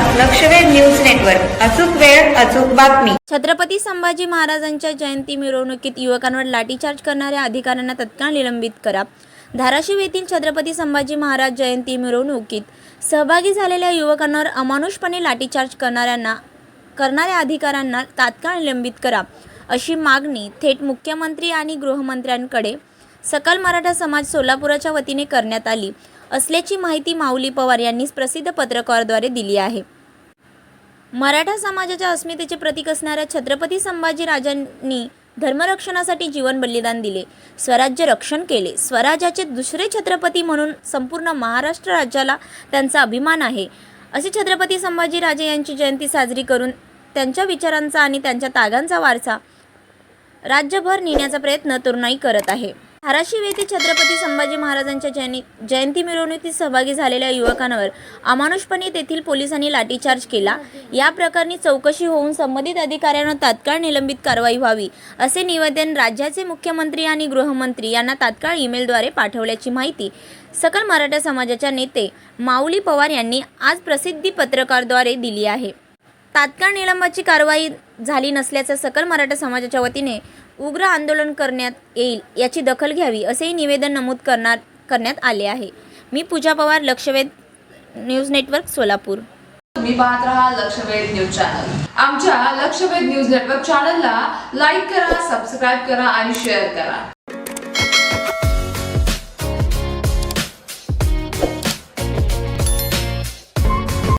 लक्षवेध news network. अचूक वेळ अचूक बातमी. छत्रपती संभाजी महाराजांच्या जयंती मिरवणुकीत युवकांवर लाठीचार्ज करणाऱ्या अधिकाऱ्यांना तत्काळ निलंबित करा. धाराशिव येथील छत्रपती संभाजी महाराज जयंती मिरवणुकीत सहभागी झालेल्या युवकांवर अमानुषपणे लाठीचार्ज करणाऱ्यांना करणाऱ्या अधिकाऱ्यांना तात्काळ निलंबित करा अशी मागणी थेट मुख्यमंत्री आणि गृहमंत्र्यांकडे सकल मराठा समाज सोलापुराच्या वतीने करण्यात आली. असल्याची माहिती माऊली पवार यांनी प्रसिद्ध पत्रकाद्वारे दिली आहे. मराठा समाजाच्या अस्मितेचे प्रतीक असणाऱ्या छत्रपती संभाजी राजांनी धर्मरक्षणासाठी जीवन बलिदान दिले. स्वराज्य रक्षण केले. स्वराज्याचे दुसरे छत्रपती म्हणून संपूर्ण महाराष्ट्र राज्याला त्यांचा अभिमान आहे. असे छत्रपती संभाजीराजे यांची जयंती साजरी करून त्यांच्या विचारांचा आणि त्यांच्या तागांचा वारसा राज्यभर नेण्याचा प्रयत्न तरुणाई करत आहे. धाराशिव येथे छत्रपती संभाजी महाराजांच्या जयंती जयंती मिरवणुकीत सहभागी झालेल्या युवकांवर अमानुषपणे तेथील पोलिसांनी लाठीचार्ज केला. या प्रकरणी चौकशी होऊन संबंधित अधिकाऱ्यांना तात्काळ निलंबित कारवाई व्हावी असे निवेदन राज्याचे मुख्यमंत्री आणि गृहमंत्री यांना तात्काळ ईमेलद्वारे पाठवल्याची माहिती सकल मराठा समाजाच्या नेते माऊली पवार यांनी आज प्रसिद्धी पत्रकारद्वारे दिली आहे. तात्काळ निलंबाची कारवाई झाली नसल्याचं सकल मराठा समाजाच्या वतीने उग्र आंदोलन करण्यात येईल याची दखल घ्यावी असेही निवेदन नमूद करणार करण्यात आले आहे. मी पूजा पवार लक्षवेध न्यूज नेटवर्क सोलापूर. तुम्ही पाहत राहा लक्षवेध न्यूज चॅनल. आमच्या लक्षवेध न्यूज नेटवर्क चॅनलला लाईक करा सबस्क्राईब करा आणि शेअर करा.